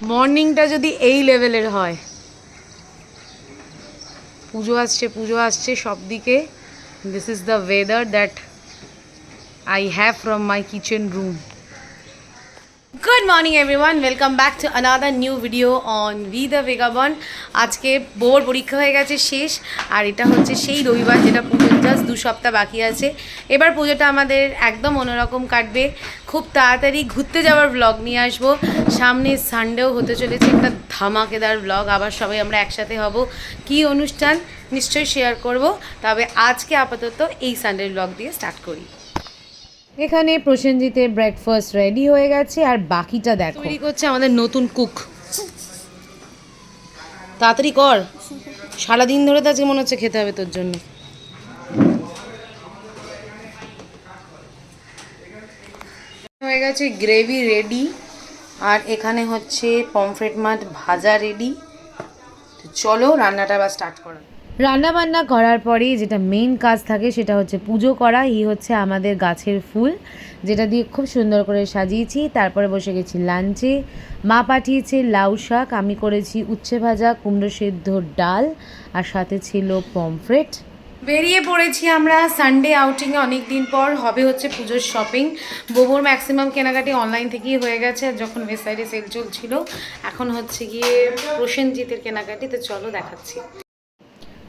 মর্নিংটা যদি এই লেভেলের হয়। পুজো আসছে পুজো আসছে সব দিকে this is the weather that I have from my kitchen room good morning everyone welcome back to another new video on V the vagabond আজকে বোর পরীক্ষা হয়ে গেছে, শেষ। আর এটা হচ্ছে সেই রবিবার যেটা পুজোর জাস্ট দু সপ্তাহ বাকি আছে। এবার পুজোটা আমাদের একদম অন্যরকম কাটবে। খুব তাড়াতাড়ি ঘুরতে যাওয়ার ব্লগ নিয়ে আসব। সামনে সানডেও হতে চলেছে একটা ধামাকেদার ব্লগ আবার সবাই আমরা একসাথে হব। কি অনুষ্ঠান? নিশ্চয়ই শেয়ার করব। তবে আজকে আপাতত এই সানডের ব্লগ দিয়ে স্টার্ট করি। এখানে প্রসেনজিতের ব্রেকফাস্ট রেডি হয়ে গেছে, আর বাকিটা দেখো। তৈরি করছে আমাদের নতুন কুক তাড়াতাড়ি কর। সারাদিন ধরে তো আজকে মনে হচ্ছে খেতে হবে তোর জন্য। হয়ে গেছে গ্রেভি রেডি আর এখানে হচ্ছে পমফ্রেট মাছ ভাজা রেডি চলো রান্নাটা আবার স্টার্ট করো রান্না বান্না করার পরে যেটা মেন কাজ থাকে সেটা হচ্ছে পুজো করা। এই হচ্ছে আমাদের গাছের ফুল, যেটা দিয়ে খুব সুন্দর করে সাজিয়েছি। তারপরে বসে গেছি লাঞ্চে। মা পাঠিয়েছে লাউ শাক, আমি করেছি উচ্ছে ভাজা, কুমড়ো সেদ্ধ ডাল, আর সাথে ছিল পমফ্রেট। বেরিয়ে পড়েছি আমরা সানডে আউটিংয়ে অনেক দিন পর, হবে হচ্ছে পুজোর শপিং বোবোর ম্যাক্সিমাম কেনাকাটি অনলাইন থেকেই হয়ে গেছে, আর যখন ওয়েবসাইটে সেল চলছিল, এখন হচ্ছে গিয়ে প্রসেনজিতের কেনাকাটি, তো চলো দেখাচ্ছি।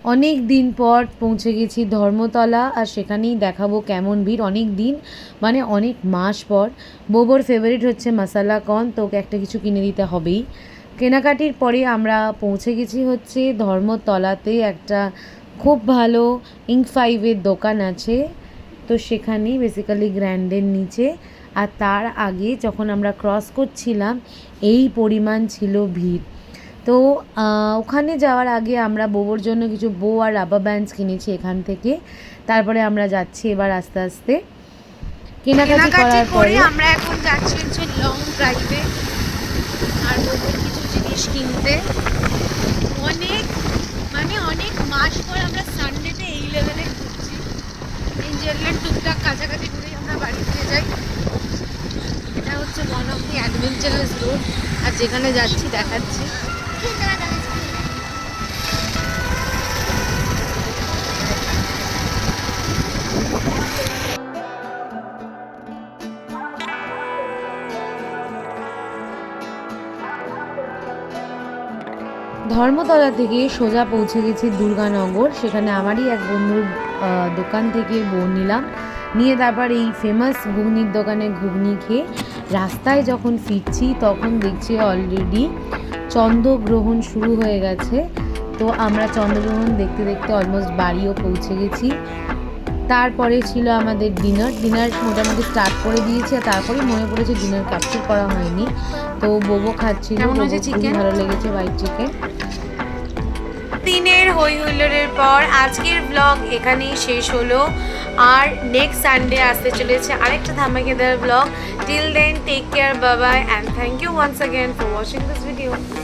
অনেক দিন পর পৌঁছে গেছি ধর্মতলা আর সেখানেই দেখাবো কেমন ভিড়। অনেক দিন মানে অনেক মাস পর। বোবোর ফেভারিট হচ্ছে মশালা কর্ন তো একটা কিছু কিনে দিতে হবেই। কেনাকাটির পরে আমরা পৌঁছে গেছি হচ্ছে ধর্মতলাতে একটা খুব ভালো ইঙ্ক ফাইভের দোকান আছে। তো সেখানেই বেসিক্যালি গ্র্যান্ডের নিচে। আর তার আগে যখন আমরা ক্রস করছিলাম, এই পরিমাণ ছিল ভিড়। তো ওখানে যাওয়ার আগে আমরা বোবোর জন্য কিছু বো আর রাবার ব্যান্ডস কিনেছি এখান থেকে। তারপরে আমরা যাচ্ছি এবার আস্তে আস্তে। কেনাকাটি করার পরে আমরা এখন যাচ্ছি হচ্ছে লং ড্রাইভে আর বলব কিছু জিনিস কিনতে। অনেক মানে অনেক মাস পর আমরা সানডেতে এই লেভেলে ঘুরছি। এনজয়মেন্ট টুকটাক কাছাকাছি ঘুরেই আমরা বাড়ি ফিরে যাই। এটা হচ্ছে one of the adventurous road আর যেখানে যাচ্ছি দেখাচ্ছি। ধর্মতলা থেকে সোজা পৌঁছে গেছি দুর্গানগর। সেখানে আমারই এক বন্ধুর দোকান থেকে বোন নিলাম। নিয়ে তারপর এই ফেমাস ঘুগনির দোকানে ঘুগনি খেয়ে রাস্তায় যখন ফিরছি, তখন দেখছি অলরেডি চন্দ্রগ্রহণ শুরু হয়ে গেছে। তো আমরা চন্দ্রগ্রহণ দেখতে দেখতে অলমোস্ট বাড়িও পৌঁছে গেছি। তারপরে ছিল আমাদের ডিনার ডিনার মোটামুটি স্টার্ট করে দিয়েছি আর তারপরে মনে পড়েছে ডিনার ক্যাপচার করা হয়নি। তো বোবো খাচ্ছিল chicken? ভালো লেগেছে হোয়াইট চিকেন দিনের হই হুল্লোড়ের পর আজকের ব্লগ এখানেই শেষ হলো। আর নেক্সট সানডে আসতে চলেছে আরেকটা ধামাকেদার blog till then take care Babai and thank you once again for watching this video